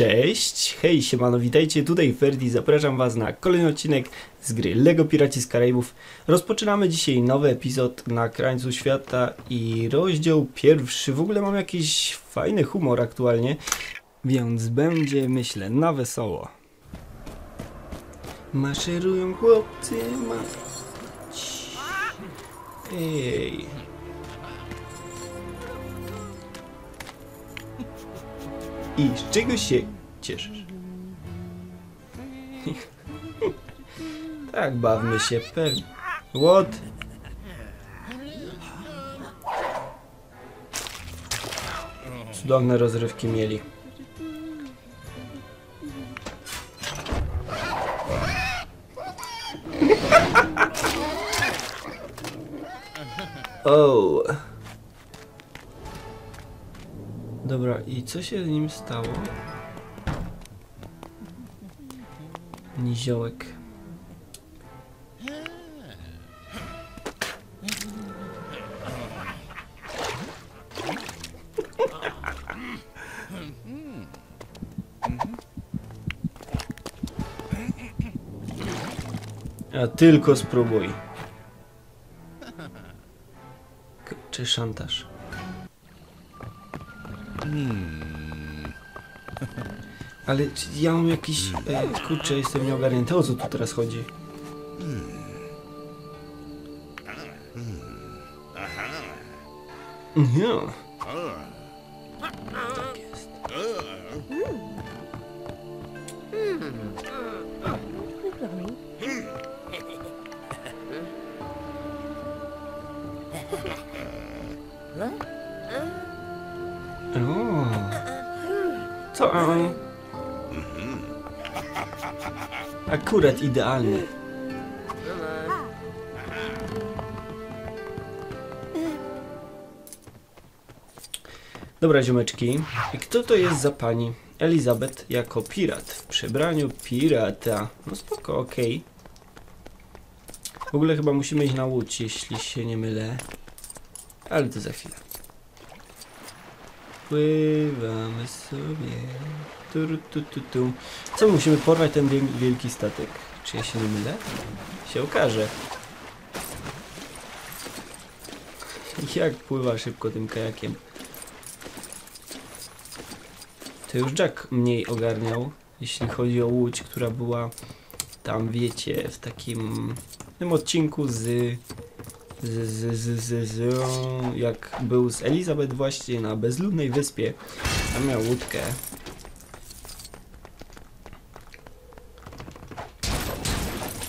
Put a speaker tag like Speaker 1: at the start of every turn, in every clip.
Speaker 1: Cześć, hej, siemano, witajcie, tutaj Ferdi, zapraszam was na kolejny odcinek z gry LEGO Piraci z Karaibów. Rozpoczynamy dzisiaj nowy epizod na krańcu świata i rozdział pierwszy. W ogóle mam jakiś fajny humor aktualnie, więc będzie, myślę, na wesoło. Maszerują chłopcy, ma... Ej... I z czego się cieszysz? tak, bawmy się pewnie. What? Cudowne rozrywki mieli. Oh. Dobra, i co się z nim stało? Niziołek. A tylko spróbuj. K- Czy szantaż? Ale czy ja mam jakiś... E, kurczę, jestem nieogarnięty. O co tu teraz chodzi? Ja. Tak jest. O. Co? Akurat idealny. Dobra, ziomeczki. I kto to jest za pani? Elizabeth jako pirat. W przebraniu pirata. No spoko, okej. W ogóle chyba musimy iść na łódź, jeśli się nie mylę. Ale to za chwilę. Pływamy sobie. Tu, tu, tu, tu. Co, musimy porwać ten wiel- wielki statek? Czy ja się nie mylę? Się okaże. Jak pływa szybko tym kajakiem. To już Jack mniej ogarniał, jeśli chodzi o łódź, która była tam, wiecie, w takim tym odcinku z z, z, z, z, jak był z Elizabeth właśnie na bezludnej wyspie, tam miał łódkę.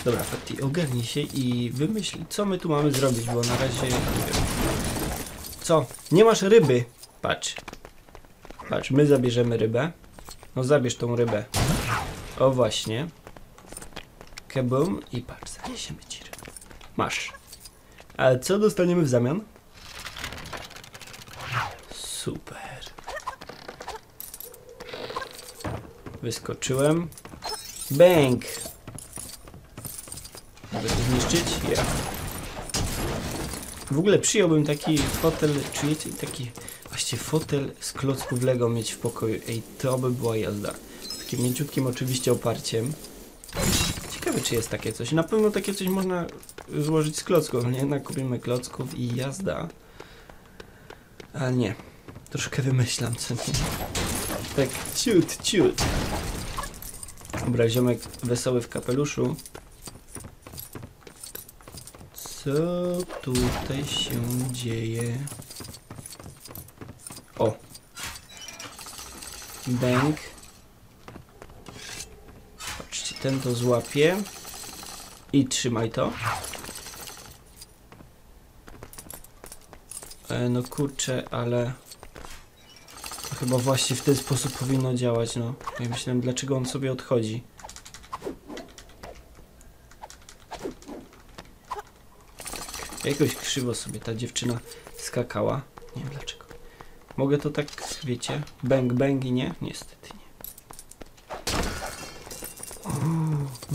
Speaker 1: Dobra, Fatty, ogarnij się i wymyśl, co my tu mamy zrobić, bo na razie. Co? Nie masz ryby? Patrz. Patrz, my zabierzemy rybę. No zabierz tą rybę. O właśnie. Kebum i patrz, zaniesiemy ci rybę. Masz. Ale co dostaniemy w zamian? Super. Wyskoczyłem. Bęk! Mogę to zniszczyć? Ja. W ogóle przyjąłbym taki fotel, czujecie? Taki właśnie fotel z klocków Lego mieć w pokoju. Ej, to by była jazda. Z takim mięciutkim oczywiście oparciem. Ciekawe czy jest takie coś. Na pewno takie coś można złożyć z klocków, nie? Nakupimy klocków i jazda. Ale nie. Troszkę wymyślam, co nie? Tak ciut, ciut. Dobra, ziomek wesoły w kapeluszu. Co tutaj się dzieje? O. Bęk. Ten to złapie. I trzymaj to. E, no kurczę, ale... To chyba właśnie w ten sposób powinno działać, no. Ja myślałem, dlaczego on sobie odchodzi. Tak, jakoś krzywo sobie ta dziewczyna skakała. Nie wiem dlaczego. Mogę to tak, wiecie, bang bang i nie? Niestety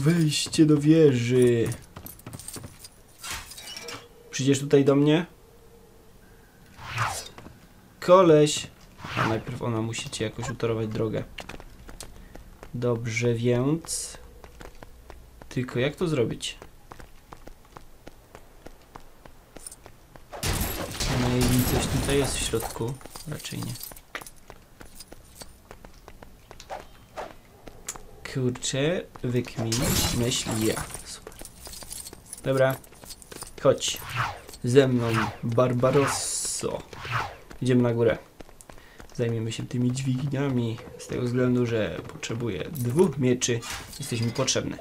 Speaker 1: wejście do wieży. Przyjdziesz tutaj do mnie? Koleś. A najpierw ona musi ci jakoś utorować drogę. Dobrze, więc... Tylko jak to zrobić? Maybe coś tutaj jest w środku. Raczej nie. Kurczę, wykmin, myśl ja. Super. Dobra, chodź. Ze mną, Barbarosso. Idziemy na górę. Zajmiemy się tymi dźwigniami, z tego względu, że potrzebuję dwóch mieczy. Jesteś mi potrzebny.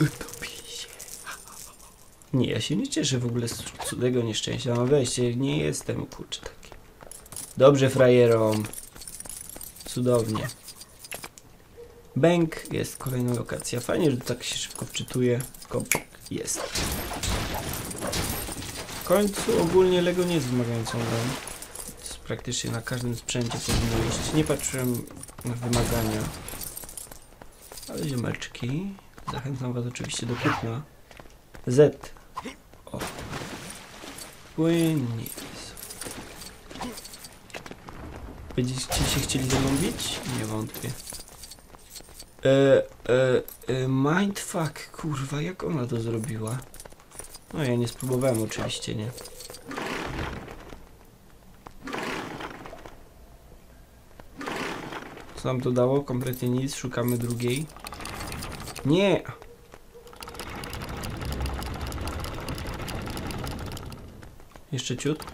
Speaker 1: Utopi się. Nie, ja się nie cieszę w ogóle z cudego nieszczęścia. No weźcie, nie jestem kurczę taki. Dobrze, frajerom. Cudownie. Bęk jest kolejna lokacja. Fajnie, że tak się szybko wczytuje. Kop jest. W końcu ogólnie Lego nie jest wymagającą grą. Praktycznie na każdym sprzęcie powinno iść. Nie patrzyłem na wymagania. Ale ziomeczki. Zachęcam was oczywiście do kupna. Z. O. Płynnie. Będziecie się chcieli ze? Nie wątpię. E, e, e, mindfuck, kurwa, jak ona to zrobiła? No ja nie spróbowałem oczywiście, nie? Co nam to dało? Kompletnie nic, szukamy drugiej. Nie! Jeszcze ciut.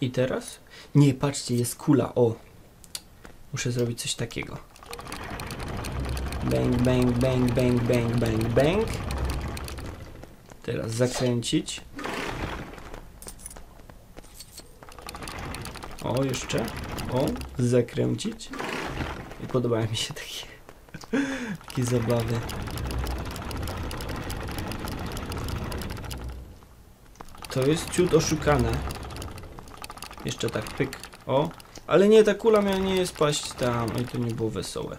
Speaker 1: I teraz? Nie, patrzcie, jest kula, o! Muszę zrobić coś takiego. Bang, bang, bang, bang, bang, bang, bang. Teraz zakręcić. O, jeszcze. O, zakręcić. I podobają mi się takie, takie zabawy. To jest ciut oszukane. Jeszcze tak, pyk. O, ale nie, ta kula miała nie spaść tam. I to nie było wesołe.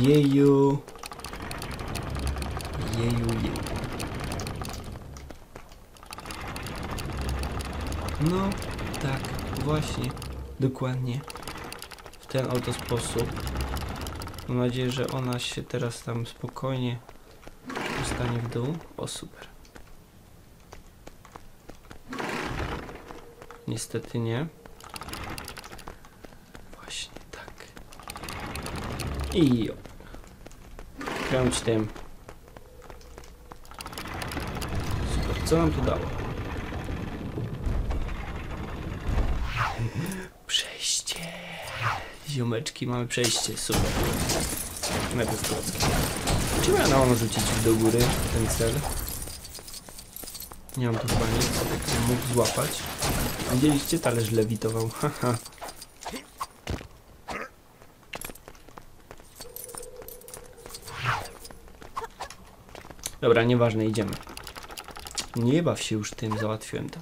Speaker 1: Jeju. Jeju, jeju. No, tak, właśnie, dokładnie. W ten oto sposób. Mam nadzieję, że ona się teraz tam spokojnie dostanie w dół. O, super. Niestety nie. Właśnie tak. I. Kręć tym. Super, co nam to dało? Przejście. Ziomeczki, mamy przejście, super. Najpierw klocki. Czy ja mam rzucić do góry ten cel? Nie mam tu chyba nic, tak mógł złapać. Widzieliście, talerz lewitował, haha. Dobra, nieważne, idziemy. Nie baw się już tym, załatwiłem to.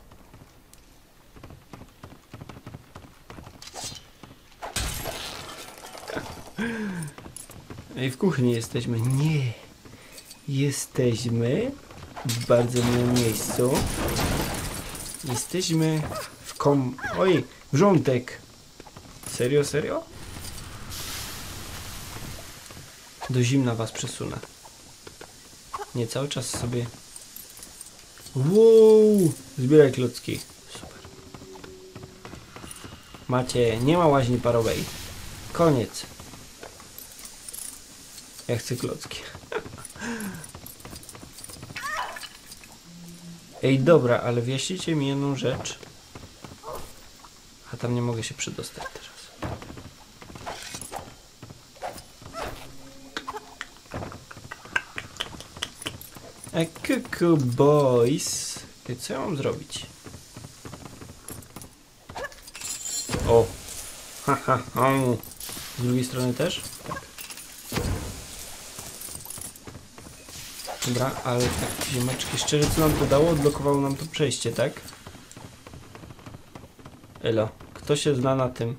Speaker 1: Ej, w kuchni jesteśmy. Nie. Jesteśmy w bardzo miłym miejscu. Jesteśmy w kom... Oj, wrzątek. Serio, serio? Do zimna was przesunę. Nie, cały czas sobie... Wow! Zbieraj klocki. Super. Macie, nie ma łaźni parowej. Koniec. Ja chcę klocki. Ej, dobra, ale wyjaśnijcie mi jedną rzecz. A tam nie mogę się przedostać teraz. E, kuku boys. Ej, Co ja mam zrobić? O! Haha, ha, Z drugiej strony też? Dobra, ale tak ziomeczki, szczerze co nam to dało? Odblokowało nam to przejście, tak? Elo, kto się zna na tym?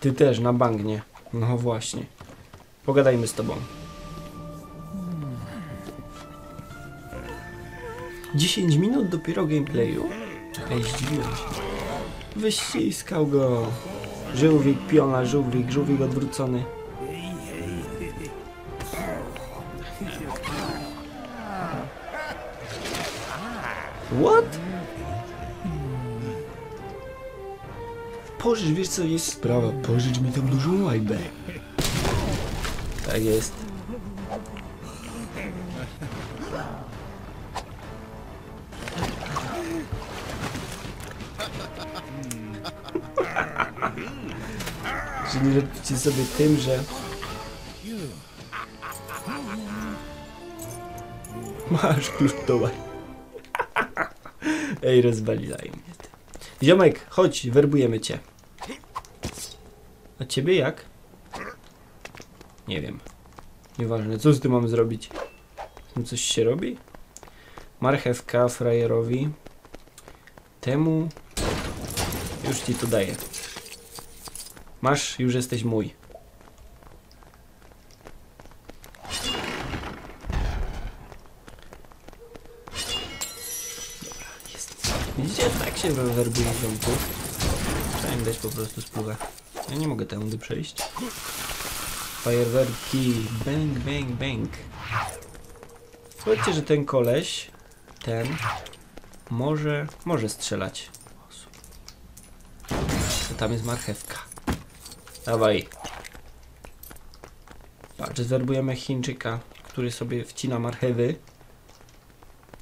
Speaker 1: Ty też, na bagnie. No właśnie. Pogadajmy z tobą. 10 minut dopiero gameplayu? Ej, zdziwiłem się. Wyściskał go. Żółwik, piona, żółwik, żółwik odwrócony. What? Pożycz, wiesz co jest sprawa, pożycz mi tam dużą łajbę. Tak jest. Czyli lepicie sobie tym, że... Masz klucz do łaj. Ej, rozwalilaj mnie ty. Ziomek, chodź, werbujemy cię. A ciebie jak? Nie wiem. Nieważne, co z tym mam zrobić? Z tym coś się robi? Marchewka frajerowi. Temu... Już ci to daję. Masz, już jesteś mój. Dobra, jest. Widzicie, tak się werbuje ziomków. Trzeba im dać po prostu spluwę. Ja nie mogę tędy przejść. Fajerwerki. Bang, bang, bang. Powiedzcie, że ten koleś, ten, może, może strzelać. To Tam jest marchewka. Dawaj. Patrz, zwerbujemy Chińczyka, który sobie wcina marchewy.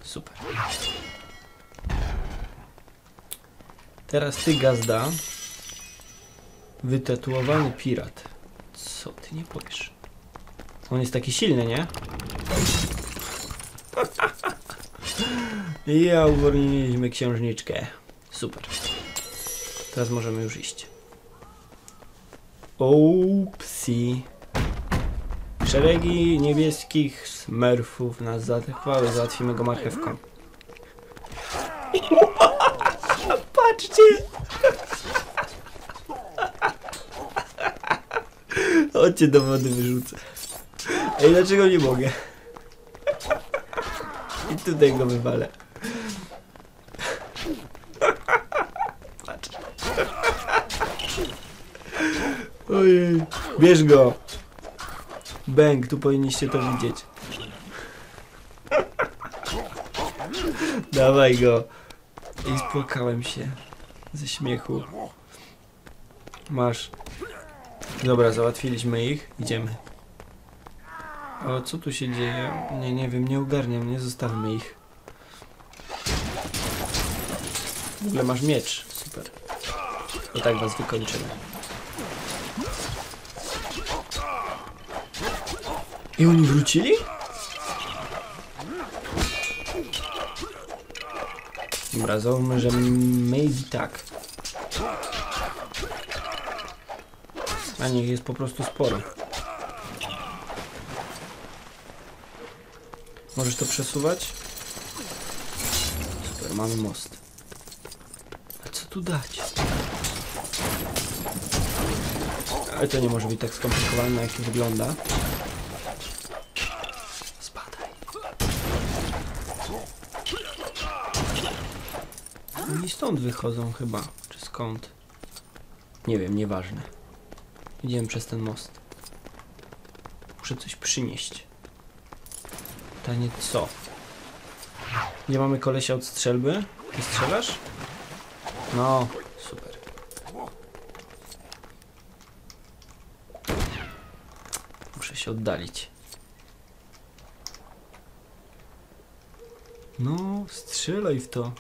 Speaker 1: Super. Teraz ty, gazda. Wytatuowany pirat. Co ty nie powiesz? On jest taki silny, nie? ja uwolniliśmy księżniczkę. Super. Teraz możemy już iść. Oopsi. Szeregi niebieskich smerfów nas zaatakowały. Załatwimy go marchewką. Patrzcie! Chodźcie do wody wyrzucę. Ej, dlaczego nie mogę? I tutaj go wywalę. Patrz. Ojej. Bierz go. Bęk, tu powinniście to widzieć. Dawaj go. I spłakałem się ze śmiechu. Masz. Dobra, załatwiliśmy ich. Idziemy. O, co tu się dzieje? Nie, nie wiem, nie ogarniam, nie zostawmy ich. W ogóle masz miecz. Super. I tak was wykończymy. I oni wrócili? Dobra, załóżmy, że maybe tak. A niech jest po prostu sporo. Możesz to przesuwać? Super, mamy most. A co tu dać? Ale to nie może być tak skomplikowane, jak wygląda. Stąd wychodzą chyba. Czy skąd? Nie wiem, nieważne. Idziemy przez ten most. Muszę coś przynieść. Pytanie co? Gdzie mamy kolesia od strzelby? Ty strzelasz? No, super. Muszę się oddalić. No, strzelaj w to.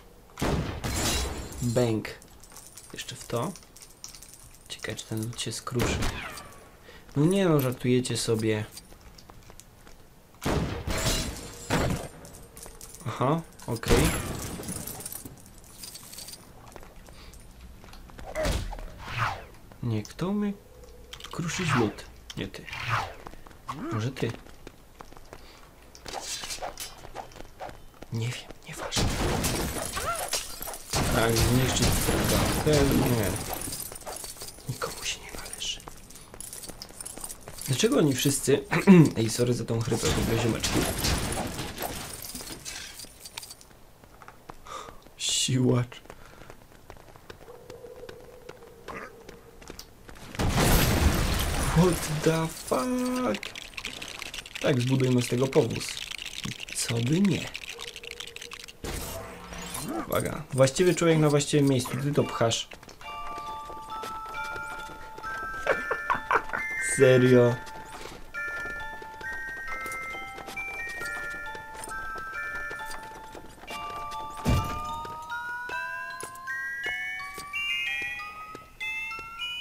Speaker 1: Bęk. Jeszcze w to. Ciekawe, czy ten się skruszy. No nie no, żartujecie sobie. Aha, okej. Nie, kto my kruszyć lód? Nie ty. Może ty. Nie wiem, nieważne. Tak, zniszczyć ten, nie. Nikomu się nie należy. Dlaczego oni wszyscy... Ej, sorry za tą chrypę w ogóle ziomeczki. Siłacz. What the fuck? Tak, zbudujmy z tego powóz. Co by nie? Uwaga. Właściwy człowiek na właściwym miejscu. Ty to pchasz. Serio?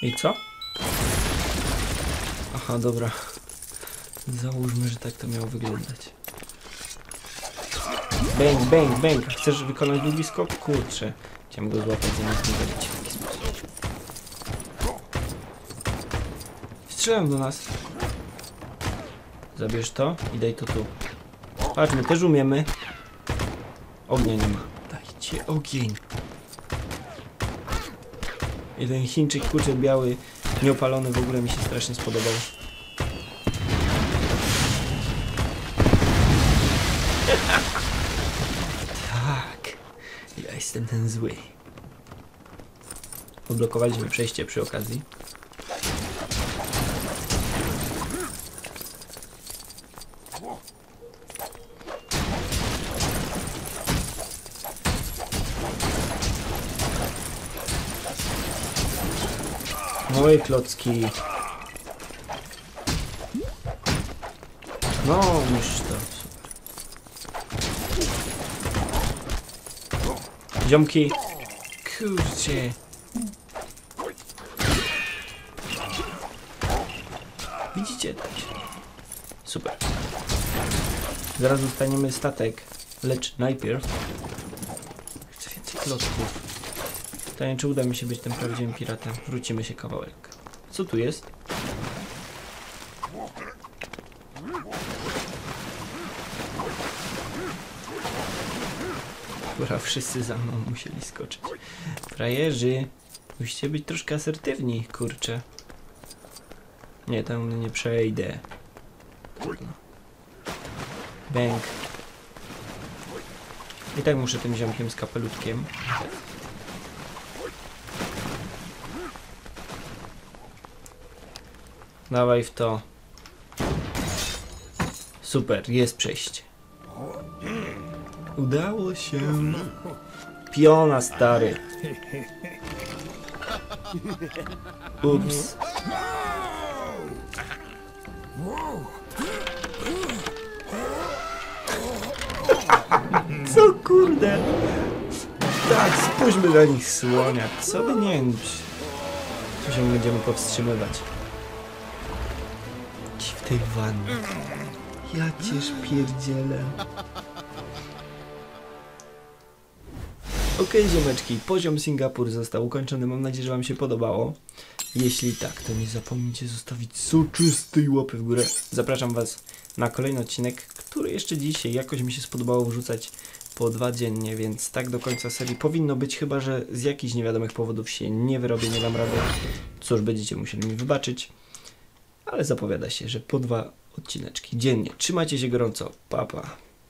Speaker 1: I co? Aha, dobra. Załóżmy, że tak to miało wyglądać. Bang, bang, bang. Chcesz wykonać długi skok? Kurczę. Chciałem go złapać zamiast nie zabić. Strzelam do nas. Zabierz to i daj to tu. Patrz, my też umiemy. Ognia nie ma. Dajcie ogień. Ten Chińczyk, kurczę, biały, nieopalony w ogóle mi się strasznie spodobał. Jestem ten zły. Odblokowaliśmy przejście przy okazji. Moje klocki. No, niż to. Super. Ziomki. Kurczę. Widzicie? Super. Zaraz dostaniemy statek, lecz najpierw chcę więcej klocków. Pytanie, czy uda mi się być tym prawdziwym piratem. Wrócimy się kawałek. Co tu jest? Dobra, wszyscy za mną musieli skoczyć. Frajerzy, musicie być troszkę asertywni, kurczę. Nie, tam nie przejdę. Bęk. I tak muszę tym ziomkiem z kapelutkiem. Dawaj w to. Super, jest przejście. Udało się. Piona stary. Ups. Co kurde? Tak, spójrzmy na nich słonia. Co by nie wiem. Co się będziemy powstrzymywać. Ci w tej wannie. Ja cię pierdzielę. Okej, ziomeczki, poziom Singapur został ukończony. Mam nadzieję, że Wam się podobało. Jeśli tak, to nie zapomnijcie zostawić soczystej łapy w górę. Zapraszam Was na kolejny odcinek, który jeszcze dzisiaj jakoś mi się spodobało wrzucać po dwa dziennie, więc tak do końca serii powinno być, chyba że z jakichś niewiadomych powodów się nie wyrobię, nie dam rady. Cóż, będziecie musieli mi wybaczyć, ale zapowiada się, że po dwa odcineczki dziennie. Trzymajcie się gorąco, pa pa.